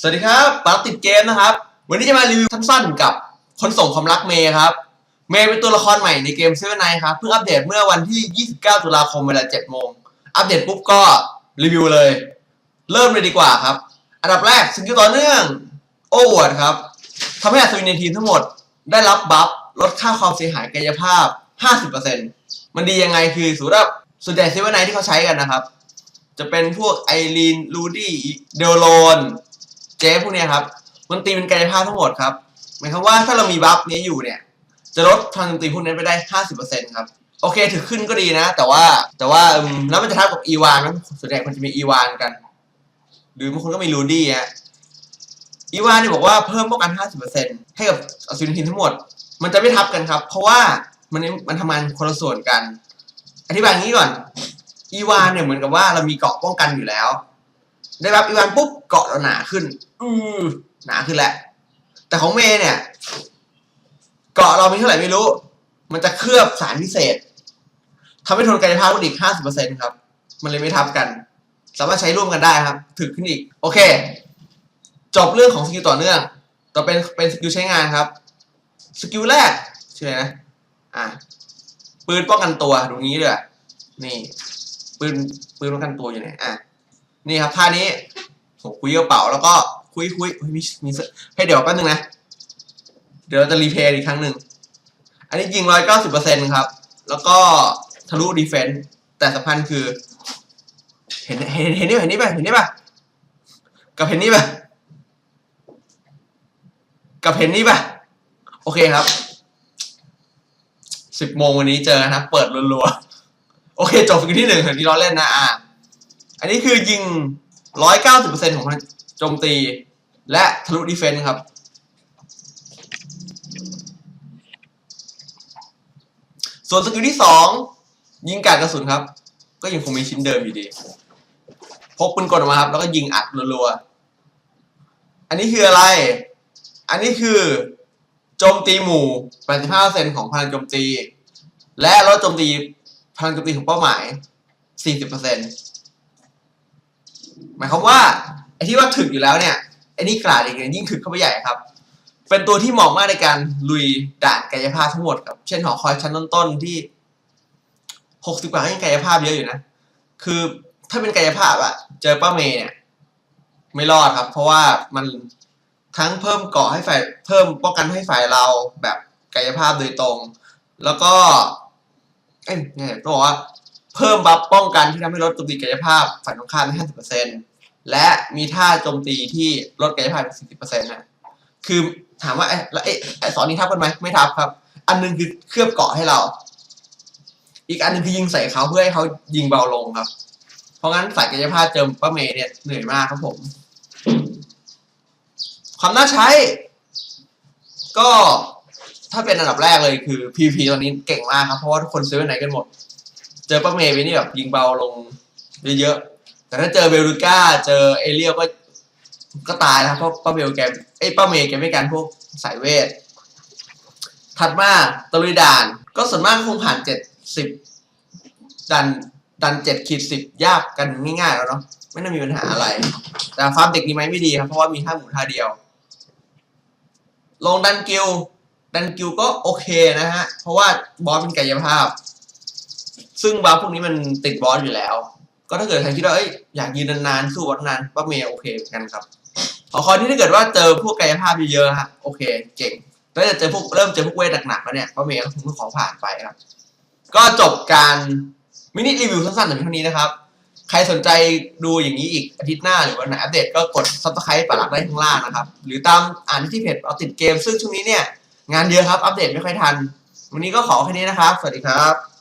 สวัสดีครับปาร์ติดเกมนะครับ วันนี้จะมารีวิวสั้นๆกับคนส่งความรักเมย์ครับ เมย์เป็นตัวละครใหม่ในเกมเซเว่นไนครับ เพิ่งอัปเดตเมื่อวันที่ 29 ตุลาคมเวลา 7 โมง อัปเดตปุ๊บก็รีวิวเลย เริ่มเลยดีกว่าครับ อันดับแรกสกิลต่อเนื่องโอเวอร์ดครับทำให้อัศวินในทีมทั้งหมด ได้รับบัฟลดค่าความเสียหายกายภาพ 50%มันดียังไงคือสมมติว่าส่วนใหญ่เซเว่นไนที่เขาใช้กันนะครับ จะเป็นพวกไอรีนลูดี้เดลโลน เจ๊พวกเนี้ยครับมันตีเป็นกายภาพทั้งหมดครับหมายความว่าถ้าเรามีบัฟนี้อยู่เนี่ย จะลดพลังโจมตีพวกนั้นไปได้ 50%ครับโอเคถือขึ้นก็ดีนะ แต่ว่าแต่ว่าแล้วมันจะท่ากับอีวานมั้ยส่วนใหญ่มันจะมีอีวานกัน หรือบางคนก็มีลูดี้ฮะอีวานเนี่ยบอกว่าเพิ่มป้องกัน 50%ให้กับอสุรินทีมทั้งหมด มันจะไม่ทับกันครับ เพราะว่ามันมันทำงานคนละส่วนกัน อธิบายงี้ก่อนอีวานเนี่ยเหมือนกับว่าเรามีเกราะป้องกันอยู่แล้ว ได้รับอีวานปุ๊บเกราะเราหนาขึ้น อือหนาขึ้นแหละ แต่ของเมย์เนี่ย เกราะเรามีเท่าไหร่ไม่รู้ มันจะเคลือบสารพิเศษทำให้ทนกายภาพขึ้นอีก 50%ครับ มันเลยไม่ทับกัน สามารถใช้ร่วมกันได้ครับ ถึกขึ้นอีก โอเค จบเรื่องของสกิลต่อเนื่อง ต่อเป็นเป็นสกิลใช้งานครับ สกิลแรกชื่ออะไรนะ อะ ปืนป้องกันตัว ตรงนี้เลยนี่ ปืน ปืนป้องกันตัวอยู่ไหน อะ นี่ครับท่านี้ผมคุยกระเป๋าแล้วก็คุยคุยมีมีเสื้อให้เดี๋ยวแป๊บนึงนะ เดี๋ยวเราจะรีเพลย์อีกครั้งหนึ่ง อันนี้ยิงร้อยเก้าสิบเปอร์เซ็นต์ครับ แล้วก็ทะลุดีเฟนต์แต่สำคัญคือ เห็นเห็นเห็นนี่ป่ะเห็นนี่ป่ะเห็นนี่ป่ะกับเห็นนี่ป่ะกับเห็นนี่ป่ะ โอเคครับสิบโมงวันนี้เจอนะครับ เปิดรัวๆ โอเค จบกิลที่หนึ่งถึงที่เราเล่นนะอ่า นนี้คือยิงร้อยเก้าสิบเปอร์เซ็นของมันโจมตี และทะลุดีเฟนต์ครับ ส่วนสกิลที่สองยิงกาดกระสุนครับ ก็ยังคงมีชิ้นเดิมอยู่ดี พกปืนกลออกมาครับ แล้วก็ยิงอัดรัวๆ อันนี้คืออะไร อันนี้คือโจมตีหมู่ 85%ของพลังโจมตี และลดโจมตีพลังโจมตีของเป้าหมาย 40% หมายความว่าไอ้ที่ว่าถึกอยู่แล้วเนี่ยไอ้นี่กราดอีกเนี่ยยิ่งถึกเข้าไปใหญ่ครับ เป็นตัวที่เหมาะมากในการลุยด่านกายภาพทั้งหมดครับเช่นหอคอยชั้นต้นๆที่60กว่าก็ยังกายภาพเยอะอยู่นะ คือถ้าเป็นกายภาพอะเจอป้าเมย์เนี่ยไม่รอดครับ เพราะว่ามันทั้งเพิ่มเกาะให้ฝ่ายเพิ่มป้องกันให้ฝ่ายเราแบบกายภาพโดยตรง แล้วก็ เอ้ยไงต้องบอกว่า เพิ่มบัฟป้องกันที่ทำให้ลดโจมตีกายภาพฝ่ายตรงข้ามได้ห้าสิบเปอร์เซ็นและมีท่าโจมตีที่ลดกายภาพไปสี่สิบเปอร์เซ็นะคือถามว่าไอ้แล้วไอ้ไอ้สอนนี้ทับกันไหมไม่ทับครับ อันหนึงคือเคลือบเกาะให้เรา อีกอันหนึงคือยิงใส่เขาเพื่อให้เขายิงเบาลงครับ เพราะงั้นสายกายภาพเจิมป้าเมย์เนี่ยเหนื่อยมากครับผม ความน่าใช้ ก็ถ้าเป็นอันดับแรกเลยคือ PVP ตอนนี้เก่งมากครับ เพราะว่าทุกคนซื้อไหนกันหมด เจอป้าเมย์ไปนี่แบบยิงเบาลงเยอะๆแต่ถ้าเจอเบลูก้าเจอเอเลียวก็ก็ตายนะครับเพราะป้าเบลแกไอ้ป้าเมย์แกไม่การพวกสายเวท ถัดมาตะลุยด่าน ก็ส่วนมากคงผ่านเจ็ดสิบดันดันเจ็ดขีดสิบยากกันง่ายๆแล้วเนาะไม่น่ามีปัญหาอะไร แต่ฟาร์มเด็กนี้ไหมไม่ดีครับเพราะว่ามีท่าหมุนท่าเดียว ลงดันกิลดันกิลก็โอเคนะฮะ เพราะว่าบอสเป็นกายภาพ ซึ่งบาฟพวกนี้มันติดบอสอยู่แล้ว ก็ถ้าเกิดใครคิดว่าเอ้ยอยากยืนนานๆสู้บอสนานป้าเมย์โอเคเหมือนกันครับขอคอยที่ถ้าเกิดว่าเจอพวกกายภาพเยอะๆฮะโอเคเก่งแต่ถ้าเจอพวกเริ่มเจอพวกเวทหนักๆแล้วเนี่ยป้าเมย์ก็คงต้องขอผ่านไปครับ ก็จบการมินิรีวิวสั้นๆแต่เพียงเท่านี้นะครับ ใครสนใจดูอย่างนี้อีกอาทิตย์หน้าหรือวันไหนอัปเดตก็กด subscribe ปลักได้ข้างล่างนะครับ หรือตามอ่านที่เพจเอาติดเกม ซึ่งช่วงนี้เนี่ยงานเยอะครับอัปเดตไม่ค่อยทัน วันนี้ก็ขอแค่นี้นะครับ สวัสดีครับ